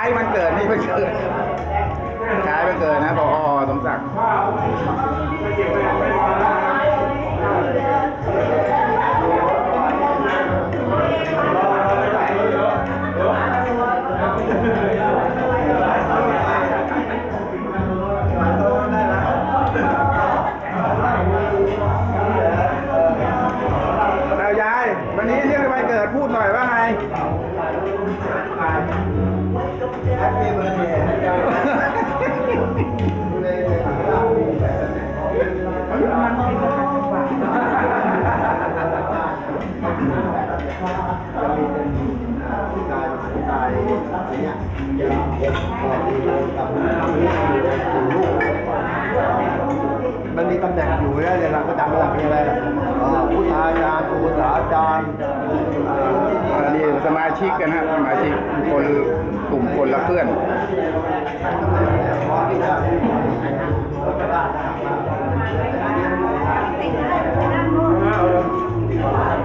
ายมันเกิดนี่มันเกิดขายมันเกิดนะพอ มันมีตำแหน่งอยู่ได้เลยเราก็จำหลักมีอะไรผู้ชายารย์ผู้สาจารย์นี่สมาชิกกันฮะสมาชิกคนกลุ่มคนละเพื่อนเอา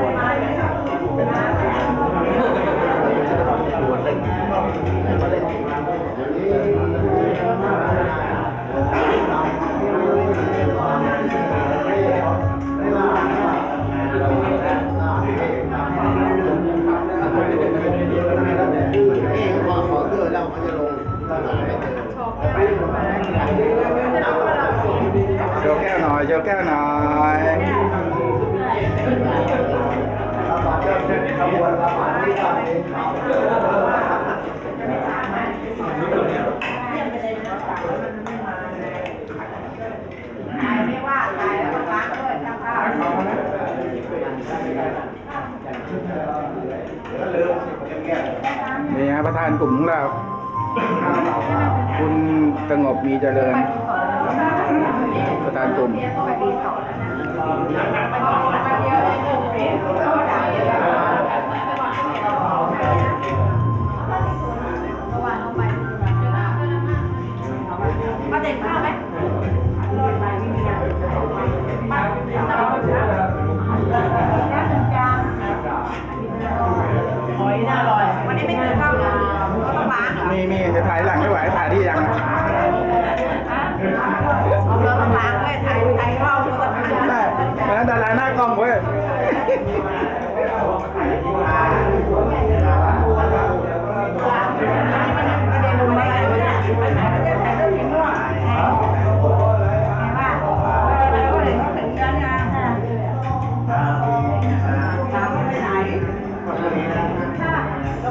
ประธานกลุ่มของเรา คุณสงบมีเจริญ ประธานกลุ่ม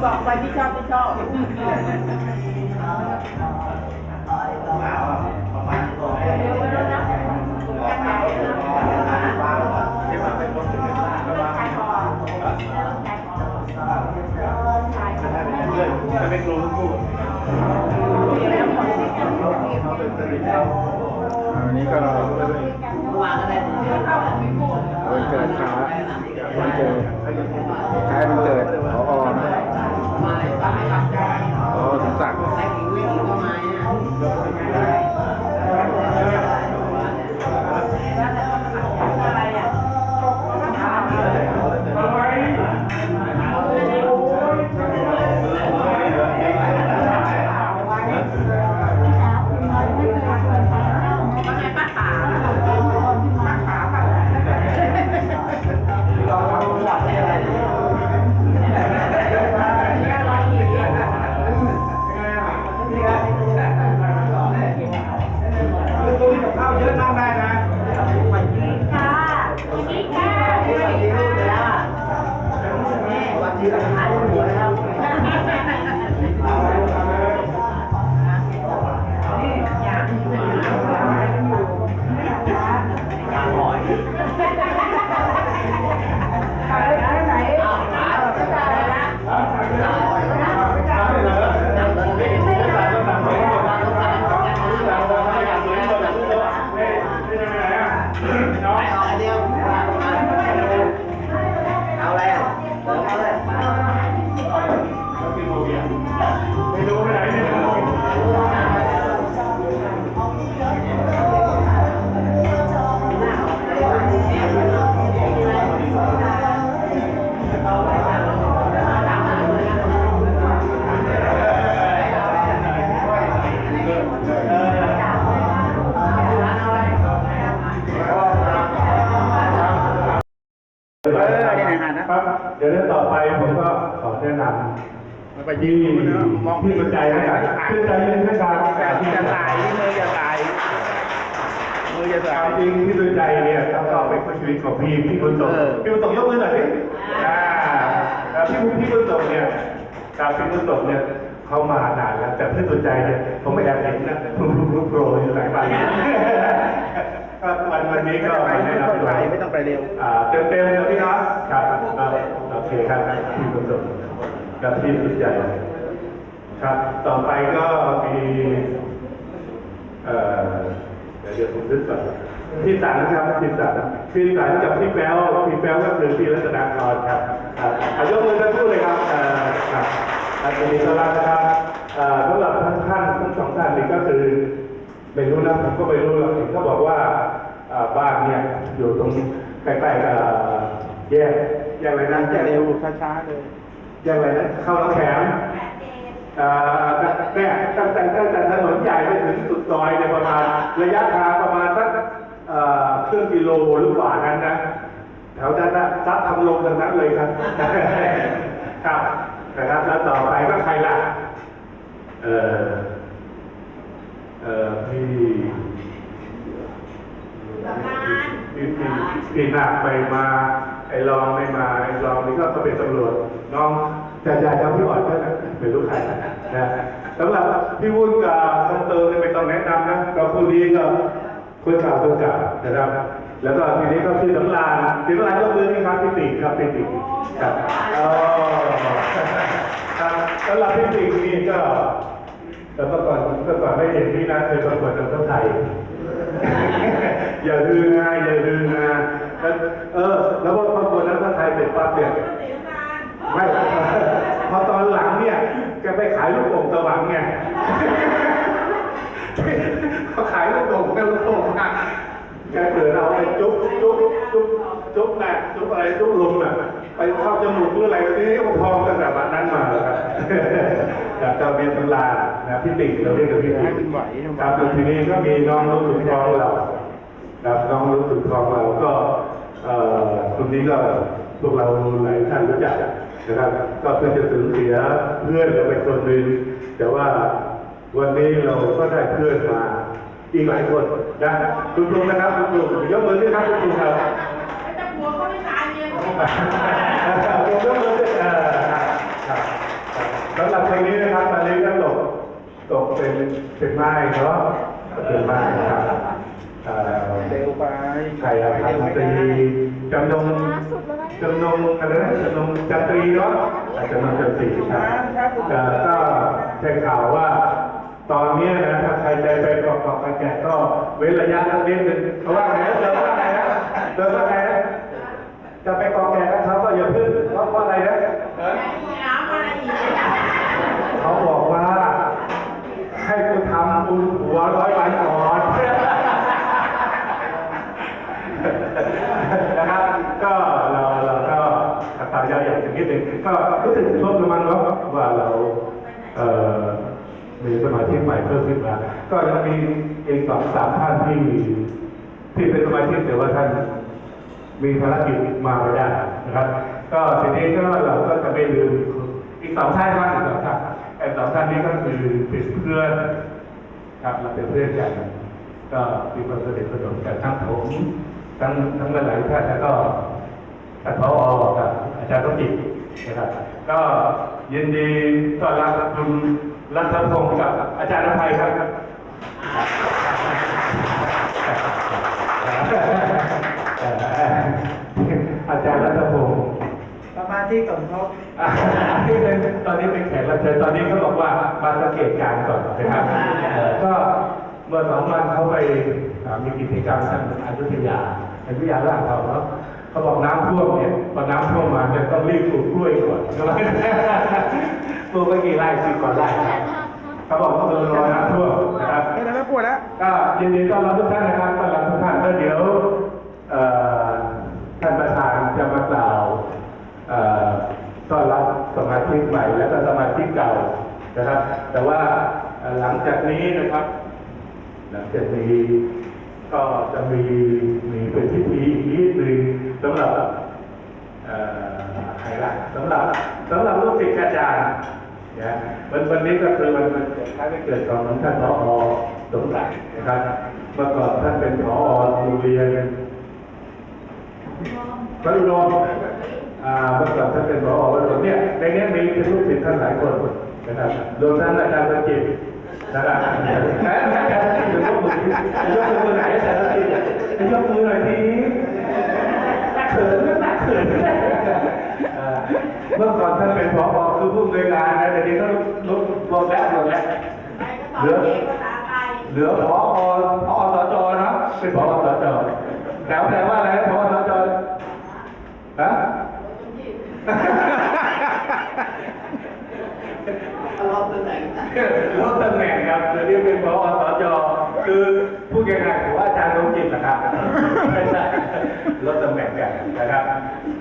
บอกไปที่ชอบที่ชอบเป็นครูทุกคู่อันนี้ก็เรา มองที่สนใจนะครับที่ใจเย็นนะครับแต่ที่จะตายที่มือจะตายมือจะคตาวยมจริงที่สนใจเนี่ยครับก็เป็นชีวิตของพี่พี่บุญส่งเออพี่บุญส่งยกมือหน่อยสิอ่าอ่าพี่บุญพี่บุญส่งเนี่ยกับพี่บุญส่งเนี่ยเขามานานแล้วแต่ที่สนใจเนี่ยผมไม่แอบเห็นนะผมรู้โปรอยู่หลายวันครับวันวันนี้ก็ไม่มาต้องแนะนำไปตัวไม่ต้องไปเร็วอ่าเต็มเต็มๆนะพี่นะครับครับอ่าโอเคครับพี่ประสบกับพี่สุดใจ ครับ ต่อไปก็มีเอ่อเดี๋ยวเดี๋ยวผมนึกก่อนพี่สันครับพี่สันพี่สันกับพี่แป๊วพี่แป๊วก็คือพี่รัตนากรครับอ่าอะยกมือกันพูดเลยครับเอ่อครับอ่ายินดีต้อนรับนะครับอ่าสำหรับท่านท่านทั้งสองท่านนี่ก็คือไม่รู้นะผมก็ไม่รู้หรอกเห็นเขาบอกว่าอ่าบ้านเนี่ยอยู่ตรงใกล้ๆกับแยกแยกอะไรนะแยจะกเร็วช้าๆเลยแยกอะไรนะเข้าแล้วแขมอ่า เนี่ยตั้งแต่ตั้งแต่ถนนใหญ่ไปถึงสุดซอยเนี่ยประมาณระยะทางประมาณสักเครึ่องกิโลหรือกว่านั้นนะแถวนั้นนะซัดทำลงทางนั้นเลยครับครับนะครับแล้วต่อไปก็ใครล่ะเออเออพี่พี่พี่พี่นาคไปมาไอ้รองไม่มาไอ้รองนี่ก็เป็นตำรวจน้องจ่าจ่าจำพี่อ่อนก็นะ เป็นลูกใครนะสำหรับพี่วุ้นกับน้องเติมเนี่ยไม่ต้องแนะนำนะเราคู่นี้ก็คนเก่าคนเก่านะครับ แล้วก็ทีนี้ก็พี่สำรานพี่สำรานยกมือนี่ครับพี่ติครับพี่ติครับอ๋อครับสำหรับพี่ตินี่ก็แล้วก็ก่อนเมื่อก่อนไม่เห็นพี่นะเคยประกวดนำไทยอย่าลืมนะอย่าลืมนะแล้วเออ แล้วพอประกวดนั้นถ้าไทยเสร็จปั๊บเนี่ยไม่พ อตอนหลังเนี่ยแกไปขายลูกโป่งสว่างไงเขาขายลูกโป่งแกลูกโป่งอะแกเกิดเอาไปจุ๊บจุ๊บจุ๊บจุ๊บน่ะจุ๊บอะไรจุ๊บลมน่ะไปเข้าจมูกหรืออะไรทีนี้ก็พองตั้งแต่วันนั้นมาแล้วครับจากเจ้าเบียนตุลานะพี่ติ่งเราเรียกกันพี่ติ่ให้งมันไหวครับแล้วทีนี้ก็มีน้องรู้สึกทองเราครับน้องรู้สึกทองเราก็เอ่อคนนี้ก็พวกเราหลายท่านรู้จัก นะครับ ก็เพื่อจะสูญเสียเพื่อนเราไปคนหนึ่งแต่ว่าวันนี้เราก็ได้เพื่อนมาอีกหลายคนนะคุณครูนะครับคุณครูยกมือด้วยครับคุณครูครับไม่แต่หัวเขาไม่ตายเนี่ยผมยกมือด้วยเอ่อครับครับสำหรับเพลงนี้นะครับตอนนี้ก็ตกตกเป็นเป็นไม้เนาะเป็นไม้ครับเอ่อเร็วไปใครอะครับตรีจำนง จำนงอะไรนะจำนงจัตรีเนาะอ่าจำนงจัตรีครับเอ่ก็ได้ข่าวว่าตอนนี้นะถ้าใครใจไปกรอกรอบไปแก่ก็เว้นระยะสักนิดนึงเพราะว่าไงนะเดินว่าไงนะเดินว่าไงนะจะไปกองแก่กับเขาก็อย่าพึ่งเพราะว่าอะไรนะ น้ำมาอีก เขาบอกว่า ให้กูทำบุญหัวร้อยวันก่อน นะครับ ก็เราเราก็ขัดตายาอย่างนิดหนึ่งก็รู้สึกชมมันเนาะว่าเราเอ่อมีสมาชิกใหม่เพิ่มขึ้นมา ก็ยังมีอีกสองสามท่านที่ที่เป็นสมาชิกแต่ว่าท่านมีภารกิจมาไม่ได้นะครับ ก็ทีนี้ก็เราก็จะไม่ลืมอีกสองท่านครับอีกสองท่านไอ้สองท่านนี้ก็คือเป็นเพื่อนครับเราเป็นเพื่อนกันก็มีความสนิทสนมกันทั้งผมทั้งทั้งหลายท่านแล้วก็ท่านผอกับอาจารย์ต้นจิตนะครับก็ยินดีต้อนรับคุณ รัตพงศ์กับอาจารย์นภัยครับอาจารย์รัตพงศ์ประมาณที่สมทบอ่าที่เป็นตอนนี้เป็นแขกรับเชิญตอนนี้เขาบอกว่ามาสังเกตการณ์ก่อนนะครับเอ่อก็เมื่อสองวันเขาไปอ่ามีกิจกรรมทางอยุธยาอยุธยาล่างเขาเนาะ เขาบอกน้ำท่วมเนี่ยพอน้ำท่วมมาเนี่ยต้องรีบปลูกกล้วยก่อนใช่ไหมปลูกไปกี่ไร่สิบกว่าไร่ครับเขาบอกต้องเดินรอน้ำท่วมนะครับไม่ได้แล้วปวดแล้วก็ยินดีต้อนรับทุกท่านนะครับต้อนรับทุกท่านแล้วเดี๋ยวเอ่อท่านประธานจะมากล่าวเอ่อต้อนรับสมาชิกใหม่และก็สมาชิกเก่านะครับ แต่ว่าเอ่อหลังจากนี้นะครับหลังจากนี้ก็จะมีมีเป็นพิธีอีกนิดหนึ่ง สำหรับใครล่ะสำหรับสำหรับลูกศิษย์อาจารย์นะวันวันนี้ก็คือวันวันคล้ายวันเกิดของท่านผอสมศักดิ์นะครับเมื่อก่อนท่านเป็นผอโรงเรียนวัดอุดมอ่าเมื่อก่อนท่านเป็นผอวัดอุดมเนี่ยในนี้มีเป็นลูกศิษย์ท่านหลายคนนะครับรวมทั้งอาจารย์ประจิตนะครับอาจารย์ประจิตรยกมือยกมือไหนอาจารย์ประจิตยกมือหน่อยที เขินนะเขินอ่าเมื่อก่อนท่านเป็นผอคือผู้อำนวยการนะแต่เดี๋ยวก็ลดลดแล้วลดแล้วเหลือเหลือพอพอสจนะเป็นพอสจแถวแปลว่าอะไรนะพอสจฮะรอบตำแหน่งลดตำแหน่งครับเดี๋ยวนี้เป็นพอสจ คือผู้แก่งานถือว่าอาจารย์ลงจิตนะครับไม่ใช่ลดตำแหน่งกันนะครับ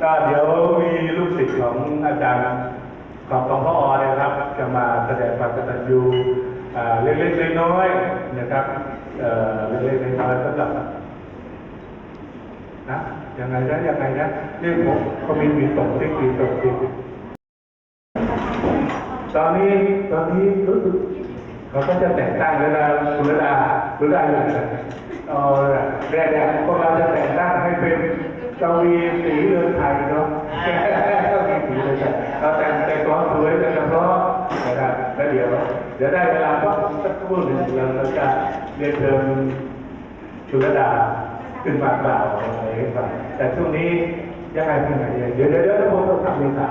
ก็เดี๋ยวมีลูกศิษย์ของอาจารย์ของของพ่ออเนี่ยนะครับ จะมาแสดงความกตัญญูอ่าเล็กๆน้อยๆนะครับเอ่อเล็กๆน้อยๆสำหรับนะยังไงนะยังไงนะเรื่องผมเขามีมีส่งที่มีส่งที่ตอนนี้ตอนนี้รู้สึกเขาก็จะแต่งตั้งแล้วนะคุณระดา คุณระดาอยู่ไหนเอาละแรกเนี่ยพวกเราจะแต่งตั้งให้เป็นกวีสีเรือนไทยเนาะกวีสีเรือนไทยเราแต่งแต่งตัวสวยแต่เฉพาะนะครับแล้วเดี๋ยวเดี๋ยวได้เวลาก็สักครู่หนึ่งเราจะเรียนเชิญชุลดาขึ้นมากล่าวอะไรให้ฟังแต่ช่วงนี้ยังไงเป็นไงเดี๋ยวเดี๋ยวเดี๋ยวผมต้องทำเรื่องครับ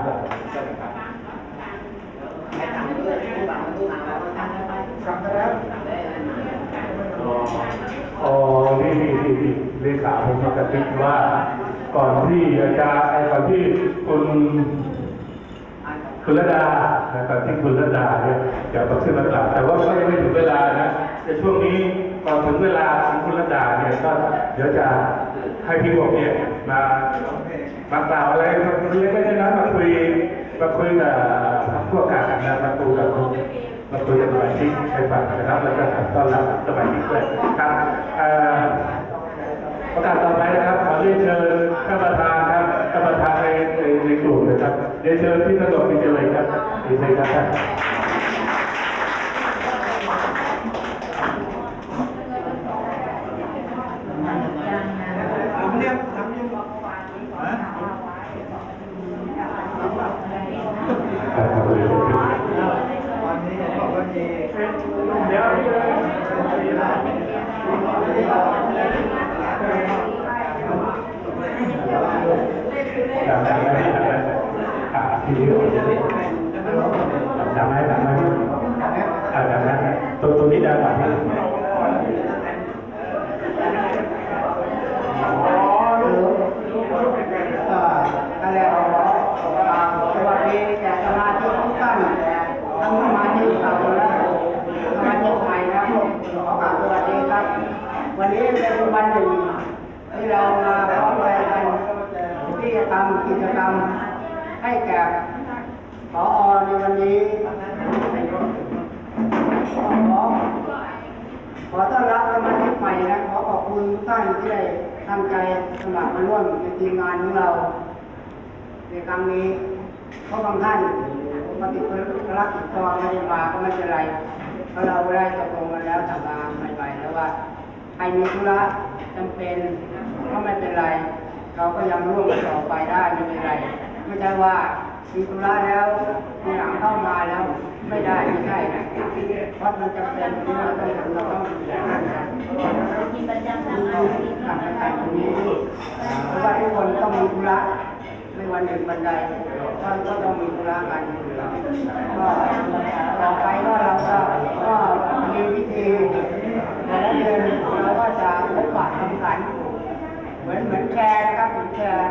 อ๋อนี่นี่นี่นี่เลขาผมมา กระซิบว่าก่อนที่อาจารย์ก่อนที่คุณคุณระดานะครับที่คุณระดาเนี่ยจะมาขึ้นมากล่าแต่ว่าก็ยังไม่ถึงเวลานะในช่วงนี้ก่อนถึงเวลาของคุณระดาเนี่ยก็เดี๋ยวจะให้พี่บอกเนี่ยมามากล่าวอะไรมาคุยไม่ใช่นะมาคุยมาคุยกับพวกกันนะมาคุยกับมาคุยกับสมาชิกให้ฟังนะครับแล้วก็ต้อนรับสมาชิกด้วยครับ ประกาศต่อไปนะครับ ขอเรียนเชิญท่านประธานครับท่านประธานในในในกลุ่มนะครับเรียนเชิญที่สะดวกมีเจริญครับเรียนเชิญครับท่าน ผมเรียกทำยัง ครับขอบคุณครับ วันนี้บอกว่ามี เดี๋ยว จำได้ไหมอ่าทีนี้จำได้จำได้อ่าจำได้ตรงตรงนี้ได้ป่ะพี่ อ่านั่นแหละอ่าสวัสดีแก่สมาชิกทุกท่านทั้งสมาชิกเก่าและสมาชิกใหม่นะครับขอกราบสวัสดีครับ วันนี้เป็นวันหนึ่งที่เรามาพร้อมใจกันที่จะทำ กิจกรรมให้แก่ผอในวันนี้ขอขอต้อนรับสมาชิกใหม่นะขอขอบคุณทุกท่านที่ได้ตั้งใจสมัครมาร่วมในทีมงานของเรา ในครั้งนี้เพราะบางท่านปฏิบัติภารกิจกรไม่ได้มาก็ไม่เป็นไรเพราะเราได้ตกลงกันแล้วต่างมาใหม่ๆแล้วว่าใครมีธุระจำเป็นก็ไม่เป็นไร เราก็ยังร่วมกันต่อไปได้ไม่เป็นไร ไม่ใช่ว่ามีธุระแล้วมีหลังเข้ามาแล้ว ไม่ได้ไม่ใช่นะเพราะมันจำเป็นที่เราต้องทำเราต้องทำกันกินประจำทำกันตรงนี้เพราะว่าทุกคนต้องมีธุระไม่วันหนึ่งวันใดท่านก็ต้องมีธุระกันก็ต่อไปก็เราก็ก็มีวิธีแต่ละเดือนเราก็จะพบปะทำขัน เหมือนเหมือนแชร์นะครับเหมือนแชร์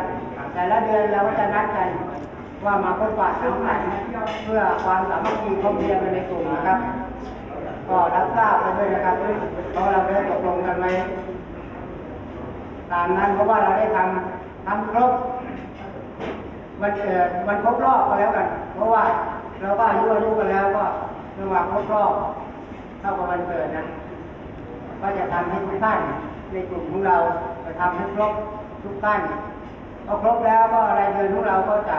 แต่ละเดือนเราก็จะนัดกันว่ามาพบปะสังสรรค์เพื่อความสามัคคีพร้อมเรียกันในกลุ่มนะครับ ก็รับทราบไปด้วยนะครับเพราะเราได้ตกลงกันไว้ตามนั้นเพราะว่าเราได้ทำทำครบวันเกิดวันครบรอบก็แล้วกัน เพราะว่าเราก็อายุอายุกันแล้วก็เมื่านครบรอบเท่ากับวันเกิดนะ ก็จะทำให้ทุกท่านในกลุ่มของเรา จะทำให้ครบทุกท่านพอครบแล้วก็รายเดือนของเราก็จะ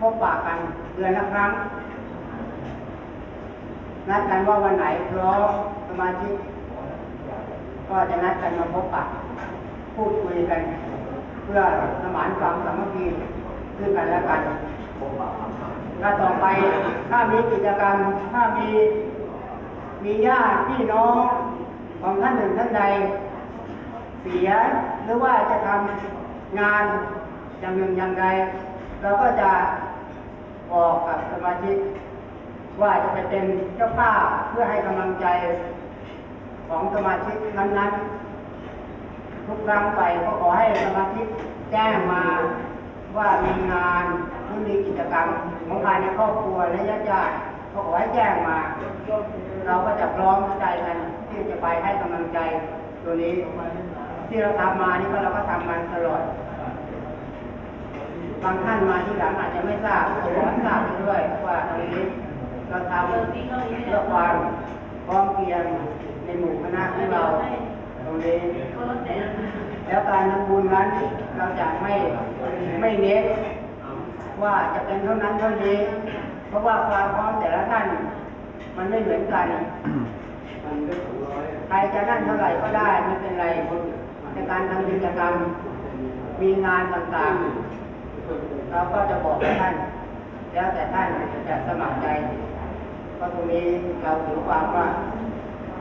พบปะกันเดือนละครั้งนัดกันว่าวันไหนพร้อมสมาชิกก็จะนัดกันมาพบปะพูดคุยกัน เพื่อสมานความสามัคคีซึ่งกันและกันถ้าต่อไปถ้ามีกิจกรรมถ้ามีมีญาติพี่น้องของท่านหนึ่งท่านใด เสียหรือว่าจะทำงานอย่างหนึ่งอย่างใดเราก็จะบอกกับสมาชิกว่าจะไปเป็นเจ้าภาพเพื่อให้กำลังใจของสมาชิกนั้นๆ ทุกครั้งไปก็ขอให้สมาชิกแจ้งมาว่ามีงานหรือมีกิจกรรมของภายในครอบครัวและญาติญาติๆก็ขอให้แจ้งมา เราก็จะพร้อมใจกันที่จะไปให้กำลังใจตัวนี้ ที่เราทำมานี่ก็เราก็ทำมาตลอด บางท่านมาที่หลังอาจจะไม่ทราบก็ขอให้ทราบไปด้วยว่าตรงนี้เราทำเพื่อความพร้อมเพรียงในหมู่คณะของเราตรงนี้แล้วการทำบุญนั้นเราจะไม่ไม่เน้นว่าจะเป็นเท่านั้นเท่านี้ เพราะว่าความพร้อมแต่ละท่านมันไม่เหมือนกันใครจะนั่นเท่าไหร่ก็ได้ไม่เป็นไร ในการทำกิจกรรม มีงานต่างๆ เราก็จะบอกท่าน แล้วแต่ท่านจะสมัครใจเพราะตรงนี้เราถือความว่า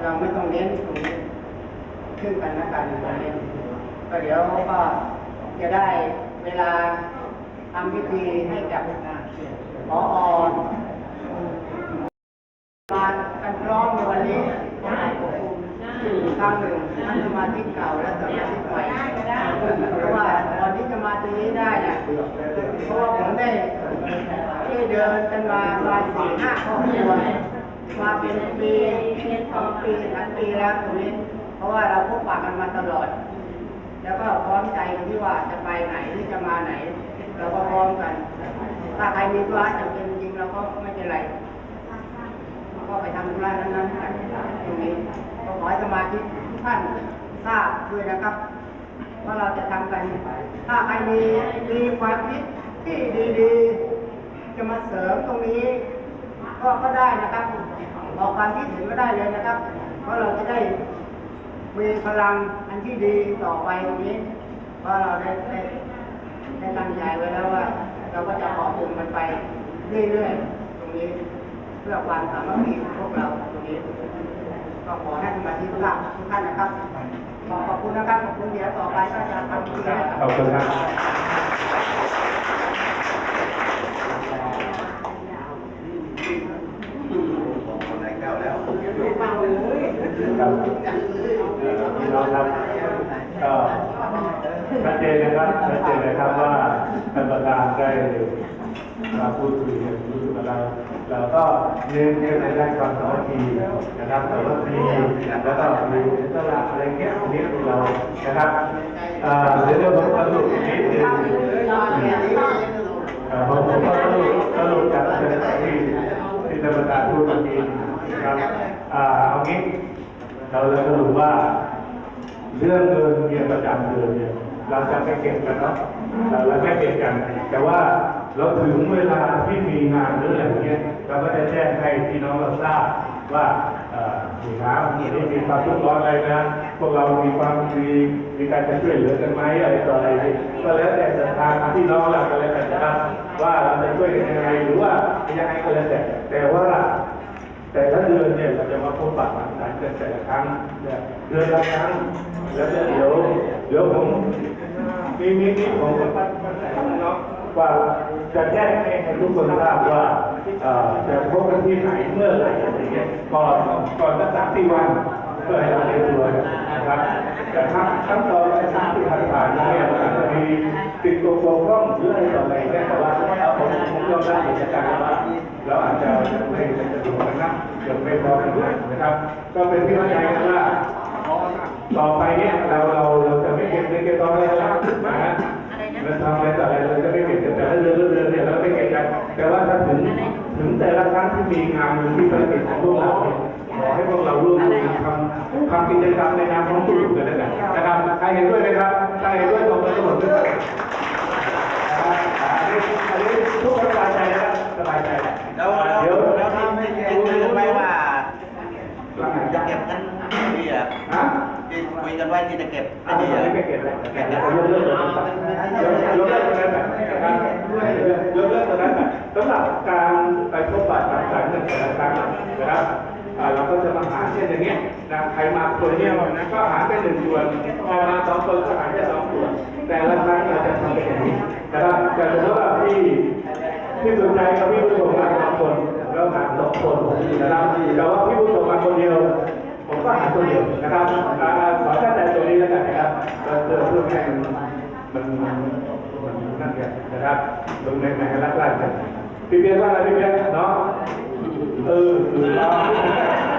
เราไม่ต้องเน้นตรงนี้ขึ้นกันและกันตรงนี้ก็เดี๋ยวก็จะได้เวลาทำพิธีให้กับพอมากันร้อมในวันนี้ ครั้งหนึ่งทั้งสมาชิกเก่าและสมาชิกใหม่เพราะว่าตอนที่จะมาตรงนี้ได้เนี่ยเพราะว่าผมได้ที่เดินกันมาประมาณสี่ห้าครอบครัวมาเป็นปีสองปีสามปีแล้วตรงนี้ เพราะว่าเราพบปะกันมาตลอด แล้วก็พร้อมใจกันที่ว่าจะไปไหนหรือจะมาไหน เราก็พร้อมกัน ถ้าใครมีธุระจำเป็นจริงเราก็ไม่เป็นไร ก็ไปทำธุระนั้นๆกันตรงนี้ก็ขอให้สมาชิกทุกท่านทราบด้วยนะครับ ว่าเราจะทำกันถ้าใครมีมีความคิดที่ดีๆ จะมาเสริมตรงนี้ ก็ก็ได้นะครับบอกความคิดเห็นก็ได้เลยนะครับ เพราะเราจะได้มีพลังอันที่ดีต่อไปตรงนี้ เพราะเราได้ได้ได้ตั้งใจไว้แล้วว่า เราก็จะขอปุ่มกันไปเรื่อยๆตรงนี้ เพื่อความสามัคคีของพวกเราตรงนี้ก็ขอให้สมาธิทุกท่านทุกท่านนะครับขอขอบคุณนะครับขอบคุณเดี๋ยวต่อไปก็จะทำพิธีให้กับขอบคุณครับครับพี่น้องครับก็ชัดเจนนะครับชัดเจนนะครับว่าท่านประธานได้ มาพูดคุยกันรู้สึกเราเราก็เน้นเน้นในด้านความสามัคคีนะครับสามัคคีแล้วก็มีตลาดอะไรเงี้ยอันนี้เรานะครับอ่าเดี๋ยวผมสรุปนิดนึงเอ่อผมผมก็สรุปสรุปจากที่ที่ท่านประธานพูดเมื่อกี้นะครับอ่าเอางี้เราเลยสรุปว่าเรื่องเงินเงินประจำเดือนเนี่ยเราจะไม่เก็บกันเนาะเราเราไม่เก็บกัน แต่ว่า เราถึงเวลาที่มีงานหรืออะไรเงี้ยเราก็จะแจ้งให้พี่น้องเราทราบว่าเอ่อมีน้ำนี่มีความทุกข์ร้อนอะไรนะ พวกเรามีความมีมีการจะช่วยเหลือกันไหมอะไรต่ออะไรนี่ก็แล้วแต่ศรัทธาพี่น้องเราก็แล้วกันนะครับว่าเราจะช่วยกันยังไงหรือว่ายังไงก็แล้วแต่ แต่ว่าแต่ละเดือนเนี่ยเราจะมาพบปะกันกันแต่ละครั้งเดือนละครั้งแล้วเดี๋ยวเดี๋ยวผมมีมีมีผมก็ตั้งตั้งใจนาะว่า จะแจ้งให้ทุกคนทราบว่าจะพบกันที่ไหนเมื่อไหร่อะไรเงี้ยก่อนก่อนสักสามสี่วันเพื่อให้เราได้ตัวนะครับแต่ถ้าขั้นตอนในทางที่ผ่านมาเนี่ยมันจะมีติดตัวโกงร่องหรืออะไรต่ออะไรเนี่ยแต่ว่าเอาผมผมยอมรับกิจการว่าเราอาจจะยังไม่จะจะดูกันนะยังไม่พร้อมกันนะครับ ก็เป็นที่เข้าใจกันว่าต่อไปเนี่ยเราเราเราจะไม่เก็บเงินเก็บทองอไรแล้วนะฮะ มันทำอะไรต่ออะไรเลยก็ไม่เก็บแต่ถ้าเรื่อยๆเนี่ยเราไม่เก็บใจแต่ว่าถ้าถึงถึงแต่ละครั้งที่มีงานมีที่ภารกิจของพวกเราขอให้พวกเราร่วมมือทำทำกิจกรรมในนามของกลุ่มกันแล้วกันนะครับใครเห็นด้วยไหมครับใครเห็นด้วยตรงกันทั้งหด้วยอันนี้ทุกคนสบายใจนะสบายใจแล้วแล้วที่ไม่รู้ไหมว่าจะเก็บกันดีอะ นนี้ทุกคนเข้าใจแก่แล้วยกเลิกตัวนั้นไปยกเลิกตัวนั้นไปนะครับยกเลิกตัวนั้นไปสำหรับการไปพบปะสังสรรค์เนี่ยแต่ละครั้งนะครับอ่าเราก็จะมาหารเช่นอย่างเงี้ยนะใครมาคนเดียวนะก็หารไปหนึ่งส่วนพอมาสองคนก็หารแค่สองส่วนแต่ละครั้งเราจะทำเป็นอย่างนี้นะครับแต่สมมติว่าพี่พี่สนใจกับพี่ผู้ชมมาสองคนแล้วหารสองคนนะครับแต่ว่าพี่ผู้ชมมาคนเดียว ผมก็หาตัวเดียวนะครับขอแค่แต่ตัวนี้แล้วกันนะครับเพื่อเพื่อให้มันมันมันนั่นกันนะครับตรงในในรักแรกกันพี่เบียร์ว่าอะไรพี่เบียร์เนาะเออเออ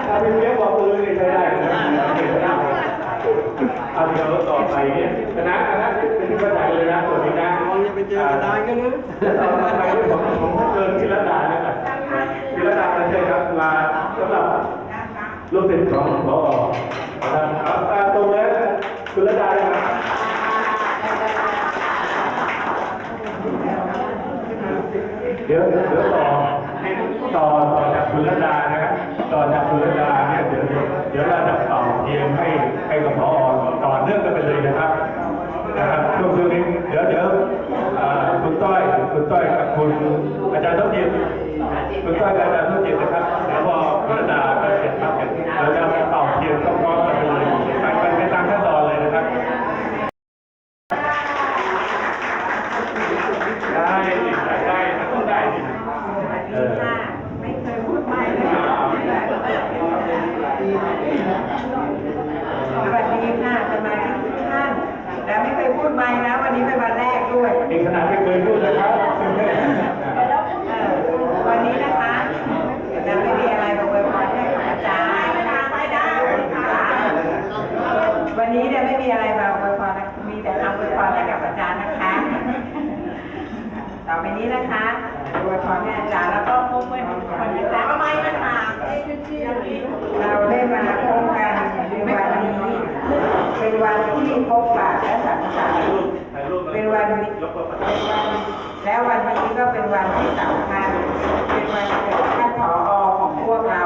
ถ้าพี่เบียร์บอกเออเนี่ยใช้ได้นะเก่งมากเอาเดี๋ยวต่อไปเนี่ยคณะคณะเป็นที่เข้าใจเลยนะตัวนี้นะจะไปเจอกันกันเลยต่อไปผมผมก็เชิญพิรดานะครับพิรดาเชิญครับลาสำหรับ ลูกศิษย์ของพอนะครับอาตรงแล้คุณระดาครับเดี๋ยวเดี๋ยวต่อต่อต่อจากคุณระดานะครับต่อจากคุณระดาเนี่ยเดี๋ยวเดี๋ยวเราจะต่อเพียงให้ให้กับพอต่อเนื่องกันไปเลยนะครับนะครับช่วงช่วงนี้เดี๋ยวเดี๋ยวคุณต้อยคุณต้อยกับคุณอาจารย์ต้องยินคุณต้อยกับอาจารย์ต้องยินนะครับเดี๋ยวพอคุณระดา ก็เสร็จครับเราจะต่อเพียงพร้อมๆกันไปเลยไปไปไปตามขั้นตอนเลยนะครับได้ดิได้มันต้องได้ดิเออไม่เคยพูดไม่เลยสวัสดีค่ะสมาชิกทุกท่านแล้วไม่เคยพูดไม่นะวันนี้เป็นวันแรกด้วยนี่ขนาดไม่เคยพูดนะครับ เอ่อวันนี้นะคะเราไม่มีอะไรมาอวยพรให้กับอาจารย์ไม่ได้วันนี้เนี่ยไม่มีอะไรมาอวยพรนะมีแต่คำอวยพรให้กับอาจารย์นะคะ ต่อไป นี้นะคะอวยพรให้อาจารย์แล้วก็พบเพื่อนทุกคนนะคะทำไมมันถามเราได้มาพบกันในวันนี้ เป็นวันที่พบปะและสังสรรค์เป็นวันเป็นวันแล้ววันนี้ก็เป็นวันที่สำคัญเป็นวันเกิดท่านผอของพวกเรา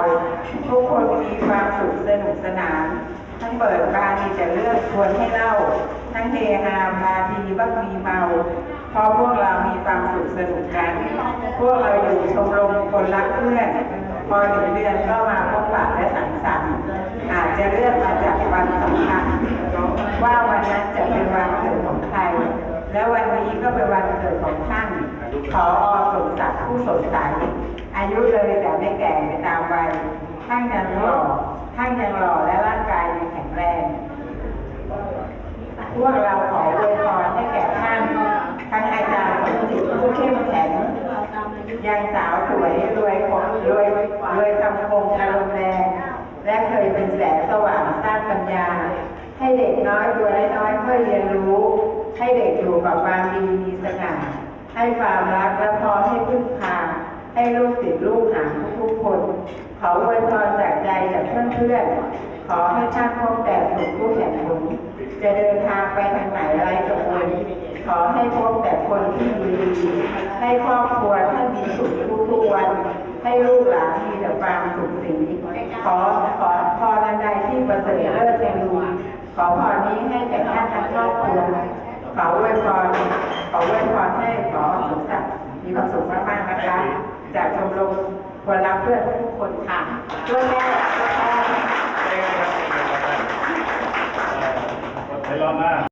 ทุกคนมีความสุขสนุกสนานทั้งเปิดบาร์มีแต่เรื่องชวนให้เล่า ทั้งเฮฮาพาดีบ้างมีเมา เพราะพวกเรามีความสุขสนุกกัน พวกเราอยู่ชมรมคนรักเพื่อน พอหนึ่งเดือนก็มาพบปะและสังสรรค์อาจจะเลือกมาจากวันสำคัญว่าวันนั้นจะเป็นวันเกิดของใคร และวันนี้ก็เป็นวันเกิดของท่านขออสมศักดิ์ผู้สดใสอายุเลยแต่ไม่แก่ไปตามวัยท่านยังหล่อท่านยังหล่อและร่างกายยังแข็งแรง พวกเราขออวยพรให้แก่ท่าน ทั้งอาจารย์สมจิตผู้เข้มแข็งยังสาวสวยรวยคงรวยรวยคำคงอารมณ์แรงและเคยเป็นแสงสว่างสร้างปัญญา ให้เด็กน้อยตัวน้อยๆค่อยเรียนรู้ ให้เด็กอยู่กับความดีมีสง่าให้ความรักและพอให้พึ่งพาให้ลูกติดลูกหางทุกคน ขออวยพรจากใจจากเพื่อนๆขอให้ท่านพบแต่สุขผู้แห่งบุญจะเดินทางไปทางไหนไรกังวล ขอให้พบแต่คนที่ดีให้ครอบครัวท่านมีสุขทุกๆวัน ให้ลูกหลานมีแต่ความสุขสีขอขอพรอันใดที่ประเสริฐเลิศในรูขอพรนี้ให้แก่ท่านทั้งครอบครัวขออวยพรขออวยพรให้ขอสมศักดิ์มีความสุขมากๆนะคะ จากชมรมคนรักเพื่อนทุกคนค่ะด้วยแม่ด้วยพ่อในรอบหน้า